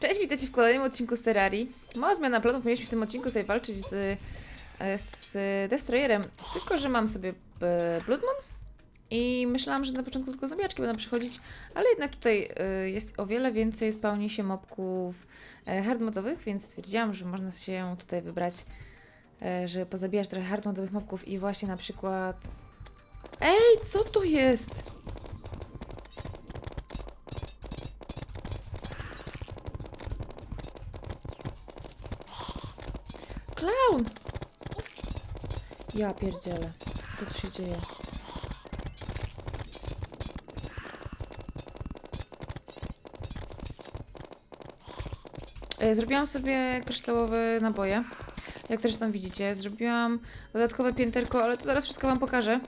Cześć, witajcie w kolejnym odcinku z Terrarii. Mała zmiana planów, mieliśmy w tym odcinku sobie walczyć z, e, z Destroyerem, tylko że mam sobie e, Blood Moon i myślałam, że na początku tylko zombiaczki będą przychodzić, ale jednak tutaj e, jest o wiele więcej spełni się mobków hardmodowych, więc stwierdziłam, że można się tutaj wybrać, żeby pozabijać trochę hardmodowych mobków i właśnie na przykład... Ej, co to jest? Clown! Ja pierdzielę. Co tu się dzieje? E, Zrobiłam sobie kryształowe naboje. Jak zresztą widzicie, zrobiłam dodatkowe pięterko, ale to zaraz wszystko wam pokażę.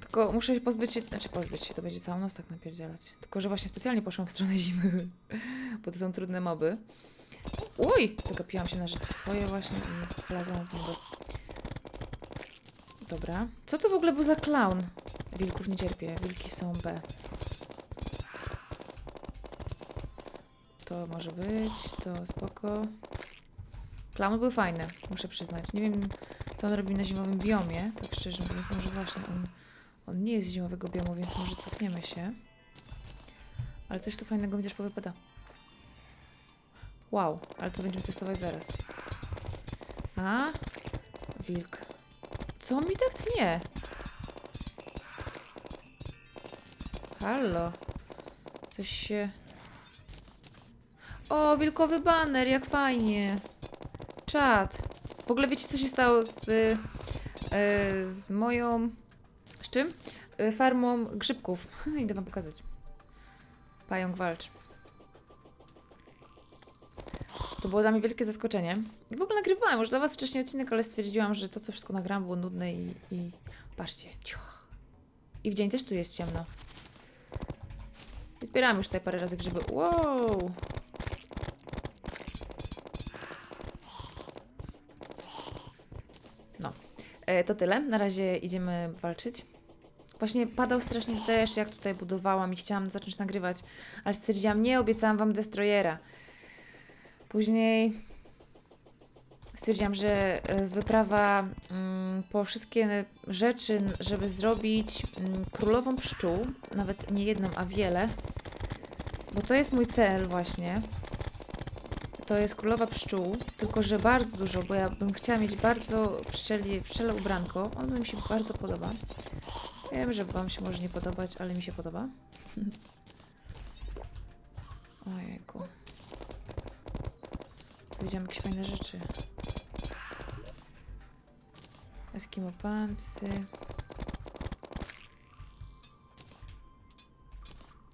Tylko muszę się pozbyć się, znaczy pozbyć się, to będzie całą noc tak napierdzielać. Tylko, że właśnie specjalnie poszłam w stronę zimy, bo to są trudne moby. Uj! Wygapiłam się na życie swoje właśnie i wlazłam w niego. Dobra. Co to w ogóle był za clown? Wilków nie cierpię. Wilki są B. To może być, to spoko. Clown był fajny, muszę przyznać. Nie wiem, co on robi na zimowym biomie, tak szczerze mówiąc. Może właśnie on, on nie jest z zimowego biomu, więc może cofniemy się. Ale coś tu fajnego mi też powypada. Wow, ale to będziemy testować zaraz. A? Wilk. Co mi tak tnie? Halo. Coś się... O, wilkowy baner, jak fajnie. Czad. W ogóle wiecie, co się stało z, y, z moją... Z czym? Y, farmą grzybków. Idę wam pokazać. Pająk walcz. To było dla mnie wielkie zaskoczenie. I w ogóle nagrywałam już dla Was wcześniej odcinek, ale stwierdziłam, że to, co wszystko nagrałam, było nudne i... i... Patrzcie. I w dzień też tu jest ciemno. I zbierałam już tutaj parę razy grzyby. Wow! No. E, to tyle. Na razie idziemy walczyć. Właśnie padał strasznie deszcz, jak tutaj budowałam i chciałam zacząć nagrywać, ale stwierdziłam, nie, obiecałam Wam Destroyera. Później stwierdziłam, że e, wyprawa mm, po wszystkie rzeczy, żeby zrobić mm, królową pszczół, nawet nie jedną, a wiele, bo to jest mój cel właśnie. To jest królowa pszczół, tylko że bardzo dużo, bo ja bym chciała mieć bardzo pszczeli, pszczele ubranko. Ono mi się bardzo podoba. Wiem, że Wam się może nie podobać, ale mi się podoba. Ojejku. Widziałam jakieś fajne rzeczy. Eskimo pancy.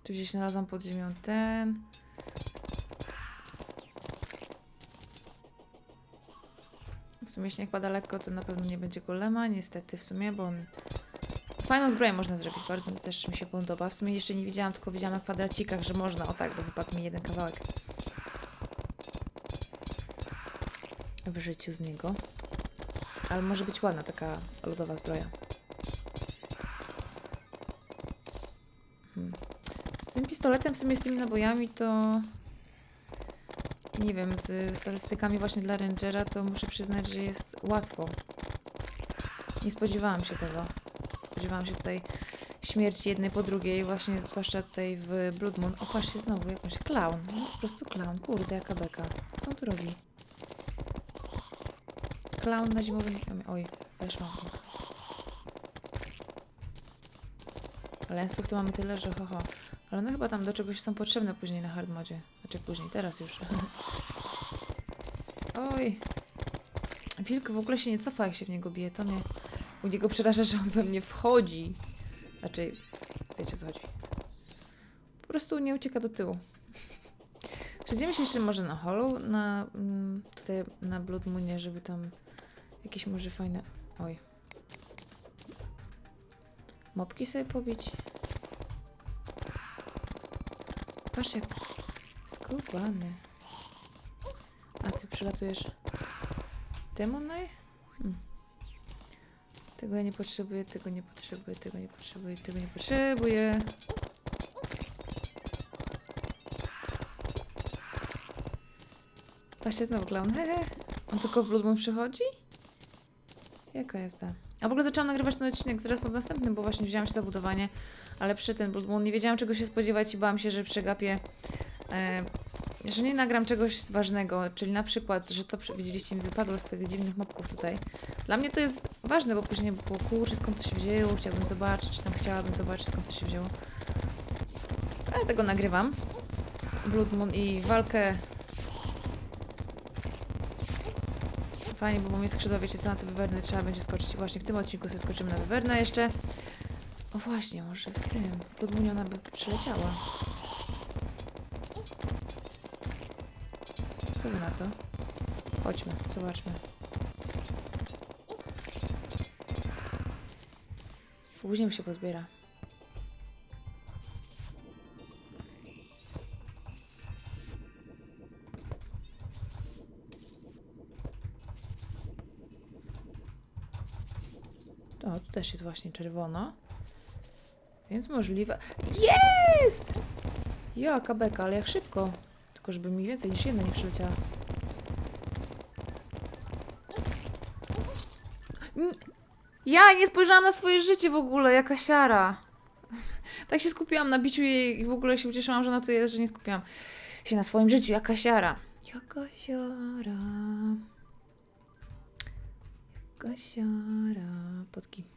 Tu gdzieś znalazłam pod ziemią ten. W sumie śnieg pada lekko, to na pewno nie będzie golema, niestety w sumie, bo on... Fajną zbroję można zrobić, bardzo też mi się podoba. W sumie jeszcze nie widziałam, tylko widziałam na kwadracikach, że można, o tak, bo wypadł mi jeden kawałek. W życiu z niego. Ale może być ładna taka lodowa zbroja. Hmm. Z tym pistoletem, w sumie z tymi nabojami, to nie wiem, z statystykami właśnie dla Rangera, to muszę przyznać, że jest łatwo. Nie spodziewałam się tego. Spodziewałam się tutaj śmierci jednej po drugiej, właśnie zwłaszcza tutaj w Blood Moon. O, patrzcie znowu, jakąś clown. No, po prostu clown. Kurde, jaka beka. Co on tu robi? Clown na zimowym biomie. Oj, weszłam. Lensów to mamy tyle, że ho, ho. Ale one chyba tam do czegoś są potrzebne później na hardmodzie. Znaczy później, teraz już. Oj. Wilk w ogóle się nie cofa, jak się w niego bije. To mnie u niego przeraża, że on we mnie wchodzi. Znaczy, wiecie co chodzi. Po prostu nie ucieka do tyłu. Przejdziemy się jeszcze może na Hollow, na mm, tutaj na Blood Moonie, żeby tam jakieś może fajne... Oj. Mopki sobie pobić. Patrz jak skubany. A ty przylatujesz demonaj? Hmm. Tego ja nie potrzebuję, tego nie potrzebuję, tego nie potrzebuję, tego nie potrzebuję. Patrzcie, znowu clown. Hehe. On tylko w Blood Moon przychodzi? Jaka jest ta? A w ogóle zaczęłam nagrywać ten odcinek zaraz po następnym, bo właśnie wzięłam się za budowanie, ale przy ten Blood Moon nie wiedziałam czego się spodziewać i bałam się, że przegapię, e, że nie nagram czegoś ważnego, czyli na przykład, że to widzieliście mi wypadło z tych dziwnych mopków tutaj. Dla mnie to jest ważne, bo później było kurczę skąd to się wzięło, chciałabym zobaczyć, czy tam chciałabym zobaczyć skąd to się wzięło. Ale tego nagrywam. Blood Moon i walkę Fajnie, bo mi skrzydła, wiecie co, na te wywerny trzeba będzie skoczyć. Właśnie w tym odcinku sobie skoczymy na wywernę jeszcze. O właśnie, może w tym. Podmuniona by przyleciała. Co na to? Chodźmy, zobaczmy. Później się pozbiera. Też jest właśnie czerwono. Więc możliwe. Jest! Jaka beka, ale jak szybko. Tylko żeby mi więcej niż jedna nie przyleciała. Ja nie spojrzałam na swoje życie w ogóle, jaka siara. Tak się skupiłam na biciu jej i w ogóle się ucieszyłam, że ona tu jest, że nie skupiłam się na swoim życiu. Jaka siara. Jaka siara. Kasiara. Potki.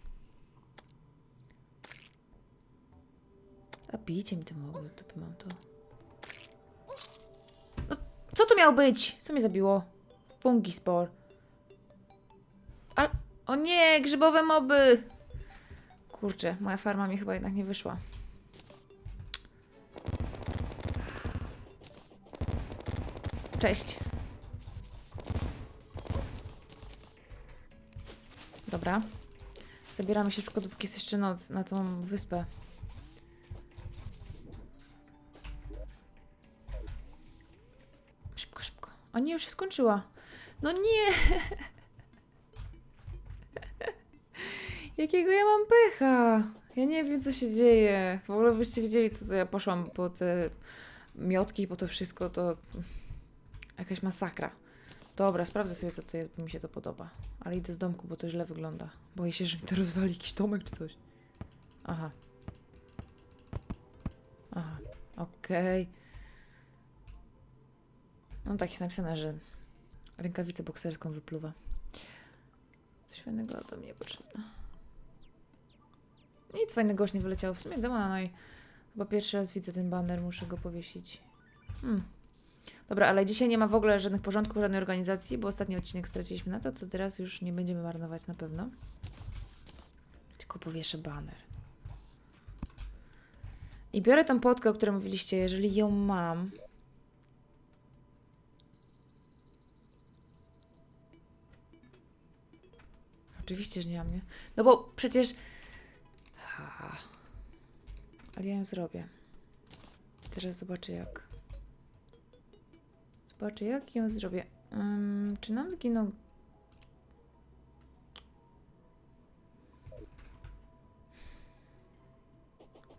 A bijcie mi tym mogły, to mam to. No, co to miało być? Co mnie zabiło? Fungispor. Ale... O nie, grzybowe moby! Kurczę, moja farma mi chyba jednak nie wyszła. Cześć. Dobra. Zabieramy się szybko, dopóki jest jeszcze noc, na tą wyspę. O nie, już się skończyła. No nie! Jakiego ja mam pecha? Ja nie wiem, co się dzieje. W ogóle byście wiedzieli, to co ja poszłam po te miotki po to wszystko, to jakaś masakra. Dobra, sprawdzę sobie, co to jest, bo mi się to podoba. Ale idę z domku, bo to źle wygląda. Boję się, że mi to rozwali jakiś domek czy coś. Aha. Aha, okej. No tak jest napisane, że rękawicę bokserską wypluwa. Coś fajnego do mnie potrzebne. Nic fajnego już nie wyleciało. W sumie demona, no i chyba pierwszy raz widzę ten banner, muszę go powiesić. Hmm. Dobra, ale dzisiaj nie ma w ogóle żadnych porządków, żadnej organizacji, bo ostatni odcinek straciliśmy na to, to teraz już nie będziemy marnować na pewno. Tylko powieszę banner. I biorę tą potkę, o której mówiliście, jeżeli ją mam. Oczywiście, że nie mam, nie? No bo przecież... Ha. Ale ja ją zrobię. Teraz zobaczę jak. Zobaczę, jak ją zrobię. Ym, czy nam zginął.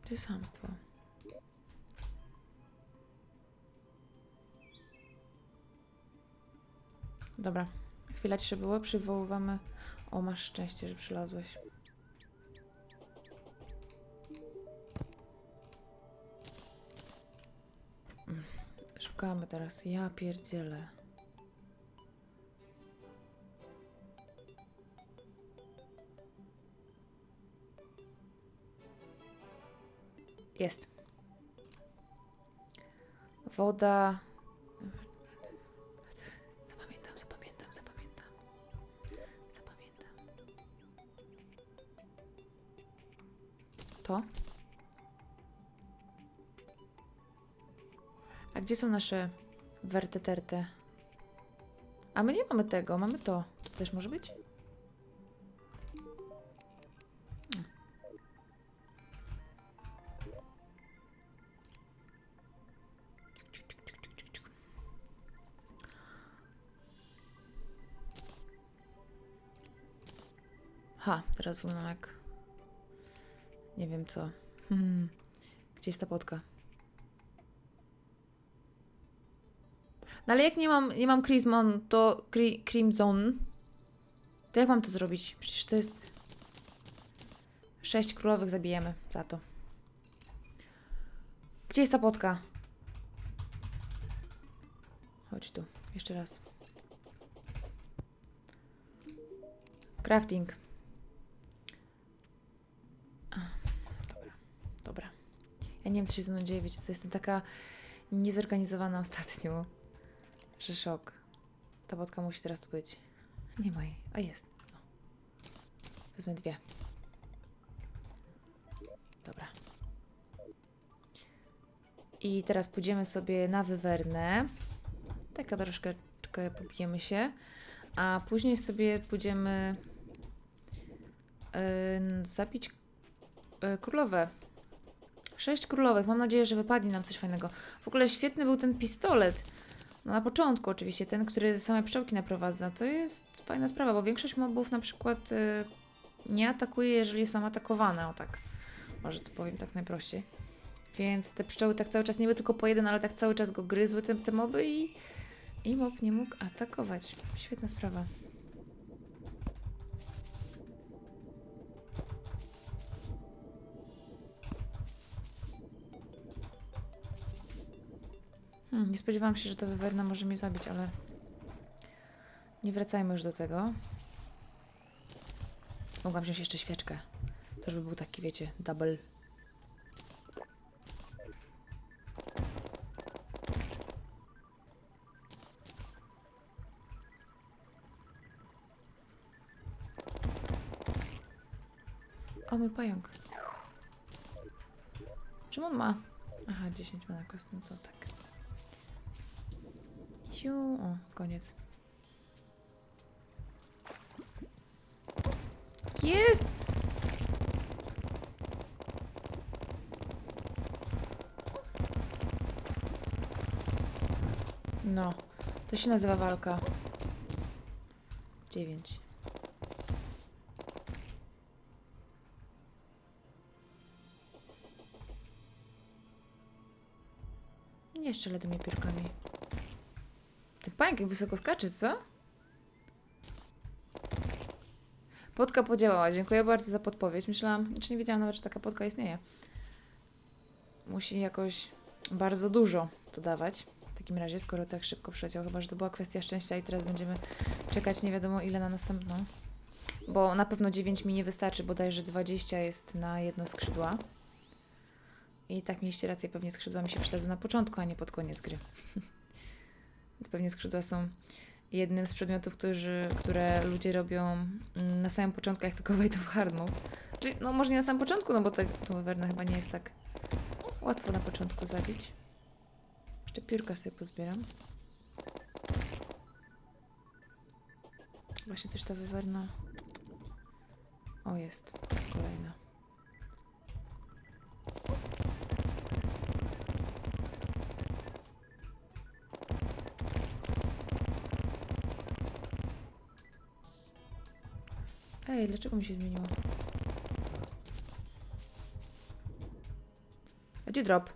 To jest hamstwo. Dobra. Chwila ciszy było. Przywoływamy. O, masz szczęście, że przylazłeś. Szukamy teraz. Ja pierdzielę. Jest. Woda. To. A gdzie są nasze werteterte? A my nie mamy tego, mamy to. To też może być? Ha, teraz wyglądam jak... Nie wiem co. Hmm. Gdzie jest ta potka? No ale jak nie mam, nie mam Crimson, to cri, Crimson, to jak mam to zrobić? Przecież to jest... Sześć królowych zabijemy za to. Gdzie jest ta potka? Chodź tu, jeszcze raz. Crafting. A, Dobra, dobra. Nie wiem, co się ze mną dzieje, wiecie co, jestem taka niezorganizowana ostatnio, że szok. Ta wodka musi teraz tu być. Nie ma jej, a jest. No. Wezmę dwie. Dobra. I teraz pójdziemy sobie na wywernę. Taka troszkę pobijemy się. A później sobie pójdziemy yy, zabić yy, królowe. Sześć królowych. Mam nadzieję, że wypadnie nam coś fajnego. W ogóle świetny był ten pistolet. No na początku oczywiście, ten, który same pszczołki naprowadza. To jest fajna sprawa, bo większość mobów na przykład yy, nie atakuje, jeżeli są atakowane. O tak. Może to powiem tak najprościej. Więc te pszczoły tak cały czas, niby tylko po jeden, ale tak cały czas go gryzły te, te moby i, i mob nie mógł atakować. Świetna sprawa. Hmm, nie spodziewałam się, że to wywerna może mnie zabić, ale nie wracajmy już do tego. Mogłam wziąć jeszcze świeczkę. To żeby był taki, wiecie, double. O, mój pająk. Czym on ma? Aha, 10 ma na kost, no to tak. Siu, o, koniec. Jest! No, to się nazywa walka. Dziewięć. Nie strzelę tymi piórkami. Ten pająk jak wysoko skacze, co? Podka podziałała. Dziękuję bardzo za podpowiedź. Myślałam, czy nie wiedziałam nawet, że taka podka istnieje. Musi jakoś bardzo dużo to dawać. W takim razie, skoro tak szybko przyleciał, chyba, że to była kwestia szczęścia i teraz będziemy czekać nie wiadomo ile na następną. Bo na pewno 9 mi nie wystarczy, bodajże 20 jest na jedno skrzydła. I tak mieliście rację, pewnie skrzydła mi się przydadzą na początku, a nie pod koniec gry. Więc pewnie skrzydła są jednym z przedmiotów, którzy, które ludzie robią mm, na samym początku, jak tylko wejdą w hard mode. Czyli, no może nie na samym początku, no bo te, tą wywernę chyba nie jest tak łatwo na początku zabić. Jeszcze piórka sobie pozbieram. Właśnie coś ta wywerna... O, jest. Kolejna. Ej, dlaczego mi się zmieniło? Gdzie drop?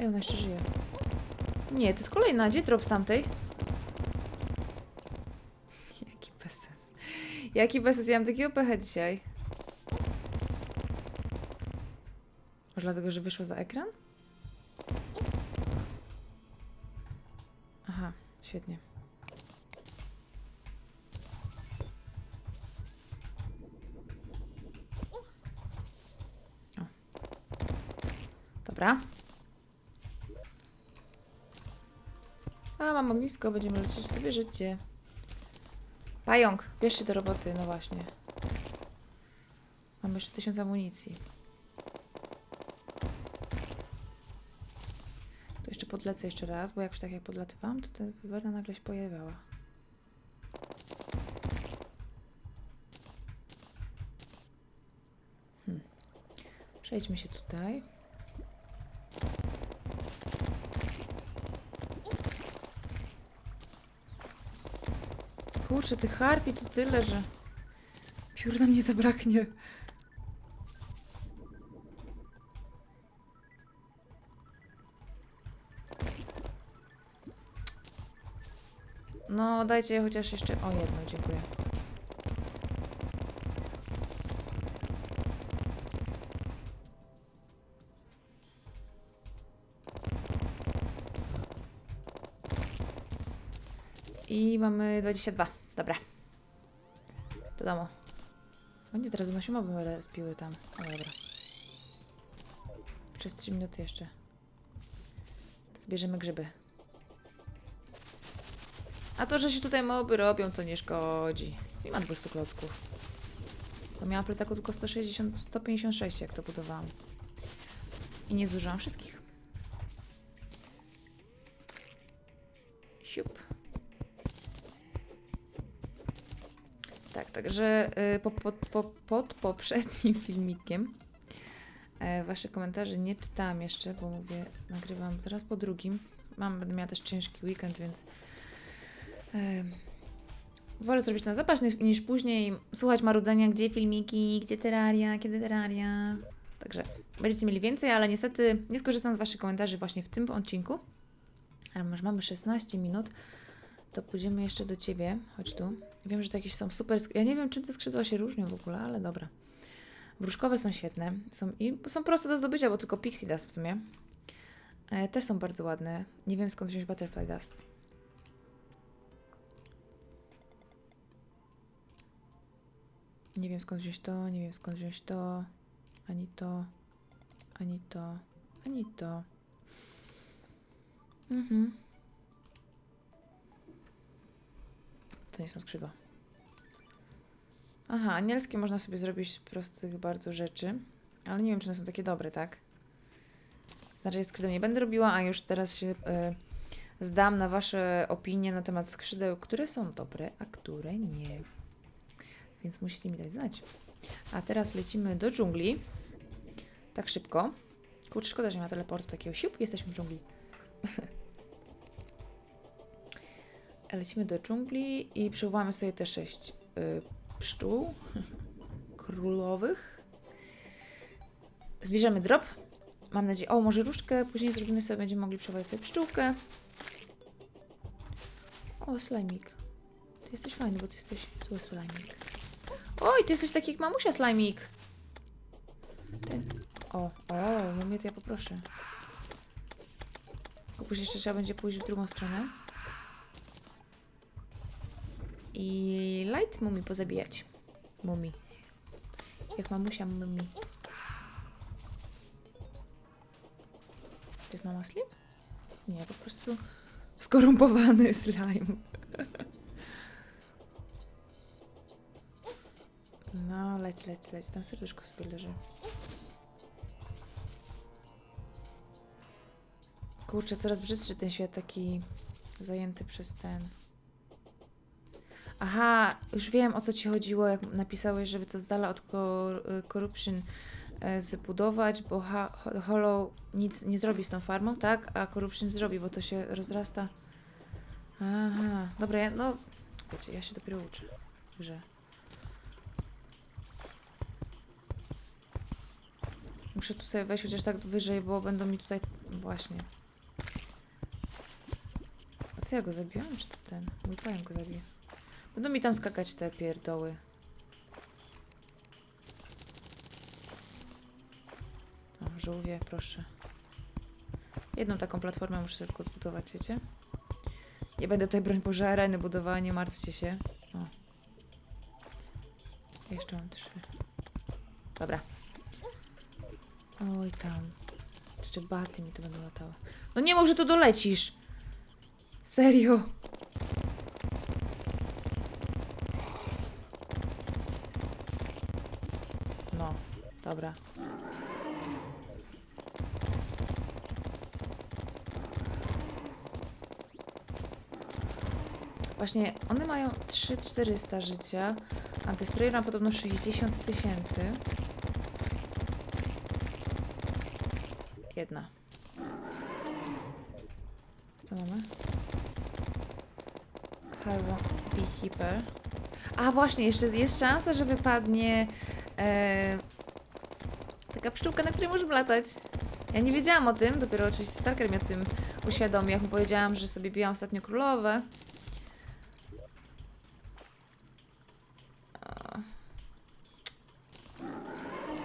Ej, ona jeszcze żyje. Nie, to jest kolejna. Gdzie drop z tamtej? Jaki bezsens. Jaki bezsens. Ja mam takiego pecha dzisiaj. Może dlatego, że wyszło za ekran? Aha, świetnie. Dobra. A, mam ognisko, będziemy lecieć sobie życie. Pająk, bierz się do roboty, no właśnie. Mam jeszcze tysiąc amunicji. To jeszcze podlecę jeszcze raz, bo jak tak jak podlatywałam, to ta wywerna nagle się pojawiała. Hmm. Przejdźmy się tutaj. Kurczę, tych harpi tu tyle, że... Piór nam nie zabraknie. No, dajcie chociaż jeszcze... O, jedno, dziękuję. I mamy 22. Dobra. Do domu. O nie, teraz będą się moby spiły tam. O, dobra. Przez 3 minuty jeszcze. Zbierzemy grzyby. A to, że się tutaj moby robią, to nie szkodzi. Nie ma 200 klocków. Bo miałam w plecaku tylko 160, 156, jak to budowałam. I nie zużyłam wszystkich. Także y, po, po, po, pod poprzednim filmikiem e, wasze komentarze nie czytałam jeszcze, bo mówię, nagrywam zaraz po drugim. Mam, będę miała też ciężki weekend, więc e, wolę zrobić na zapas niż, później słuchać marudzenia, gdzie filmiki, gdzie terraria, kiedy terraria. Także będziecie mieli więcej, ale niestety nie skorzystam z waszych komentarzy właśnie w tym odcinku. Ale już mamy 16 minut, to pójdziemy jeszcze do ciebie. Chodź tu. Wiem, że to jakieś są super. Ja nie wiem, czym te skrzydła się różnią w ogóle, ale dobra. Wróżkowe są świetne. Są, I są proste do zdobycia, bo tylko Pixie Dust w sumie. E, te są bardzo ładne. Nie wiem skąd wziąć Butterfly Dust. Nie wiem skąd wziąć to, nie wiem skąd wziąć to. Ani to, ani to, ani to. Mhm. To nie są skrzydła. Aha, anielskie można sobie zrobić z prostych bardzo rzeczy, ale nie wiem, czy one są takie dobre, tak? Znaczy, skrzydeł nie będę robiła, a już teraz się e, zdam na Wasze opinie na temat skrzydeł, które są dobre, a które nie. Więc musicie mi dać znać. A teraz lecimy do dżungli. Tak szybko. Kurczę, szkoda, że nie ma teleportu takiego. Siup, jesteśmy w dżungli. Lecimy do dżungli i przywołamy sobie te sześć y, pszczół królowych. Zbierzemy drop. Mam nadzieję. O, może różdżkę później zrobimy sobie, będziemy mogli przywołać sobie pszczółkę. O, slajmik. Ty jesteś fajny, bo ty jesteś zły slajmik. Oj, ty jesteś taki jak mamusia slajmik. Ten... O, o, mówię, to ja poproszę. Tylko później jeszcze trzeba będzie pójść w drugą stronę. I light mumi pozabijać. Mumi. Jak mamusia mumi. To jest mama slim? Nie, po prostu skorumpowany slime. No, leć, leć, leć. Tam serduszko sobie leży. Kurczę, coraz brzydszy ten świat taki zajęty przez ten. Aha, już wiem o co ci chodziło, jak napisałeś, żeby to z dala od kor- Corruption e, zbudować, bo Hollow nic nie zrobi z tą farmą, tak? A Corruption zrobi, bo to się rozrasta. Aha, dobra, ja, no, wiecie, ja się dopiero uczę grze. Muszę tu sobie wejść chociaż tak wyżej, bo będą mi tutaj... Właśnie. A co ja go zabiłam, czy to ten? Mój pająk go zabił. Będą mi tam skakać te pierdoły. O, żółwie, proszę. Jedną taką platformę muszę tylko zbudować, wiecie? Nie będę tutaj, broń Boże, areny budowała, nie martwcie się. O. Jeszcze mam trzy. Dobra. Oj tam. Jeszcze baty mi tu będą latały. No nie mów, że tu dolecisz! Serio? No, dobra. Właśnie, one mają 3400 życia, a Destroyer ma podobno 60 tysięcy. Jedna. Co mamy? Hive Beekeeper. A właśnie, jeszcze jest szansa, że wypadnie e, taka pszczółka, na której możemy latać. Ja nie wiedziałam o tym, dopiero oczywiście Starker mi o tym uświadomił, jak mu powiedziałam, że sobie biłam ostatnio królowe.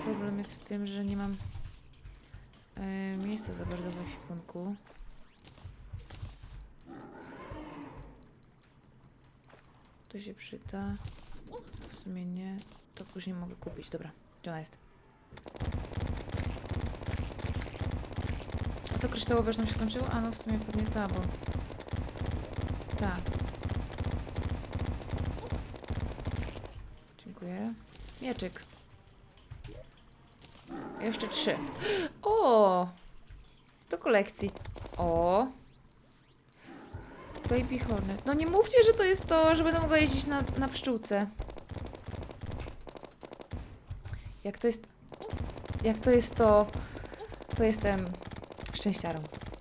Problem jest w tym, że nie mam yy, miejsca za bardzo w ekwipunku. To się przyda. W sumie nie. To później mogę kupić. Dobra, gdzie ona jest? Kryształowe już nam się skończyło? A no w sumie pewnie ta, bo... Ta. Dziękuję. Mieczyk. Jeszcze trzy. O! Do kolekcji. O! Baby Hornet. No nie mówcie, że to jest to, że będę mogła jeździć na, na pszczółce. Jak to jest... Jak to jest to... To jestem szczęściarą.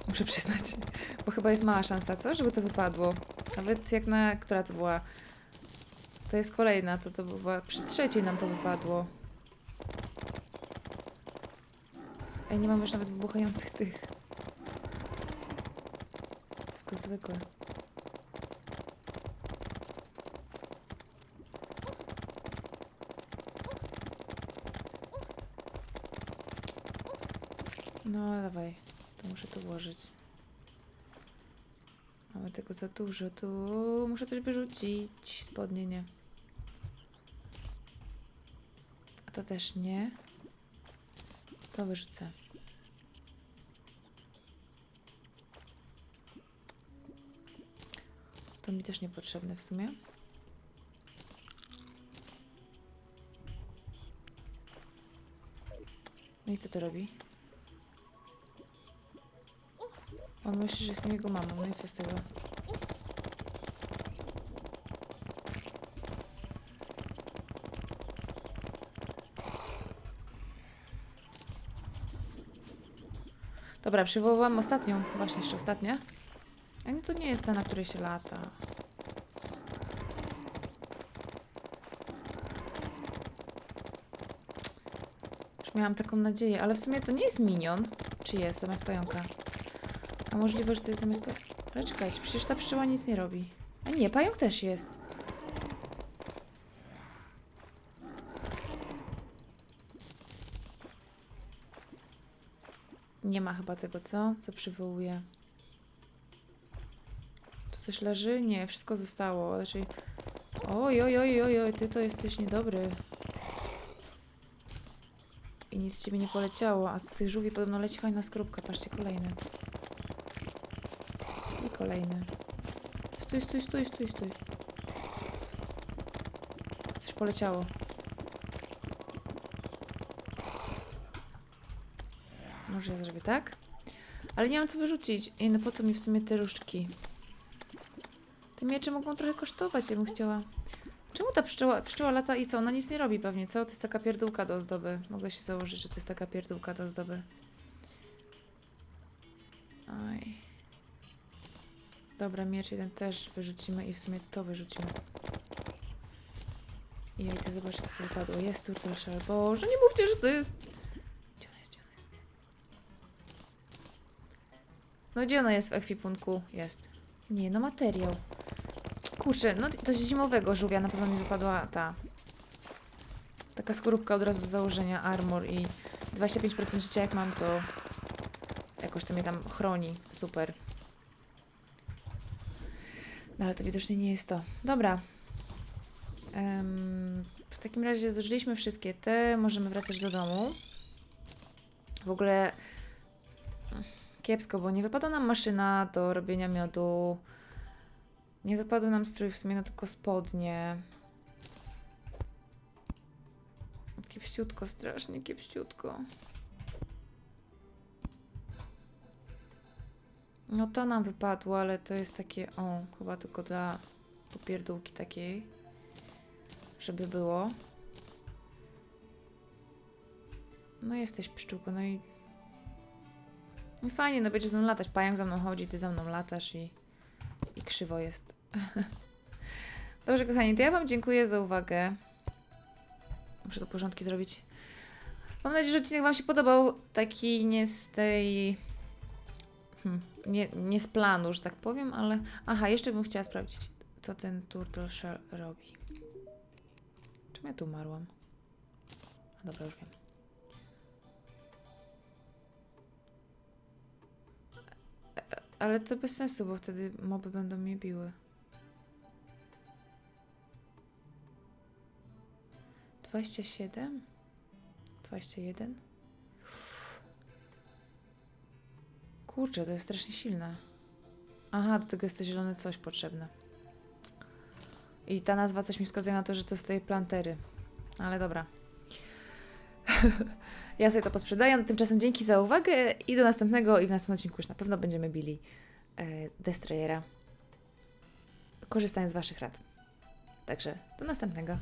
Muszę przyznać. Bo chyba jest mała szansa, co? Żeby to wypadło. Nawet jak na... Która to była? To jest kolejna, to to była... Przy trzeciej nam to wypadło. Ej, nie mam już nawet wybuchających tych. Tylko zwykłe. No, dawaj. To muszę tu włożyć. Mamy tego za dużo. Tu muszę coś wyrzucić. Spodnie nie. A to też nie. To wyrzucę. To mi też niepotrzebne w sumie. No i co to robi? On myśli, że jestem jego mamą. No i co z tego? Dobra, przywołałam ostatnią. Właśnie, jeszcze ostatnia. A nie, to nie jest ta, na której się lata. Już miałam taką nadzieję, ale w sumie to nie jest minion. Czy jest zamiast pająka? A możliwe, że to jest zamiast. Ale czekajcie, przecież ta pszczoła nic nie robi. A nie, pająk też jest. Nie ma chyba tego, co? Co przywołuje. Tu coś leży? Nie, wszystko zostało. Raczej... Oj, oj, oj, oj, oj, ty to jesteś niedobry. I nic z ciebie nie poleciało, a z tych żółwi podobno leci fajna skorupka. Patrzcie, kolejny. Kolejny. Stój, stój, stój, stój, stój. Coś poleciało. Może ja zrobię tak? Ale nie mam co wyrzucić. I no po co mi w sumie te różdżki? Te miecze mogą trochę kosztować, ja bym chciała. Czemu ta pszczoła, pszczoła lata i co? Ona nic nie robi pewnie, co? To jest taka pierdółka do ozdoby. Mogę się założyć, że to jest taka pierdółka do ozdoby. Aj. Dobra, miecz jeden też wyrzucimy i w sumie to wyrzucimy. I ja idę zobaczyć, co tu wypadło. Jest turtle shell. Boże, nie mówcie, że to jest... Gdzie ona jest? Gdzie ona jest? No gdzie ona jest w ekwipunku? Jest. Nie, no materiał. Kurczę, no to zimowego żółwia na pewno mi wypadła ta. Taka skorupka od razu do założenia, armor i 25% życia jak mam, to jakoś to mnie tam chroni. Super. No ale to widocznie nie jest to. Dobra. Em, w takim razie zużyliśmy wszystkie te. Możemy wracać do domu. W ogóle mm, kiepsko, bo nie wypadła nam maszyna do robienia miodu. Nie wypadł nam strój w sumie, no tylko spodnie. Kiepściutko, strasznie kiepściutko. No to nam wypadło, ale to jest takie, o, chyba tylko dla popierdółki takiej, żeby było. No jesteś pszczółko, no i... I fajnie, no będzie ze mną latać. Pająk za mną chodzi, ty za mną latasz i... I krzywo jest. Dobrze, kochani, to ja wam dziękuję za uwagę. Muszę to porządki zrobić. Mam nadzieję, że odcinek wam się podobał. Taki nie z tej hmm, nie, nie z planu, że tak powiem, ale... Aha, jeszcze bym chciała sprawdzić, co ten turtle shell robi. Czym ja tu umarłam? A dobra, już wiem. Ale to bez sensu, bo wtedy moby będą mnie biły. 27? 21? Kurczę, to jest strasznie silne. Aha, do tego jest to zielone coś potrzebne. I ta nazwa coś mi wskazuje na to, że to z tej plantery. Ale dobra. ja sobie to posprzedaję. Tymczasem dzięki za uwagę i do następnego. I w następnym odcinku już na pewno będziemy bili e, Destroyera. Korzystając z Waszych rad. Także do następnego.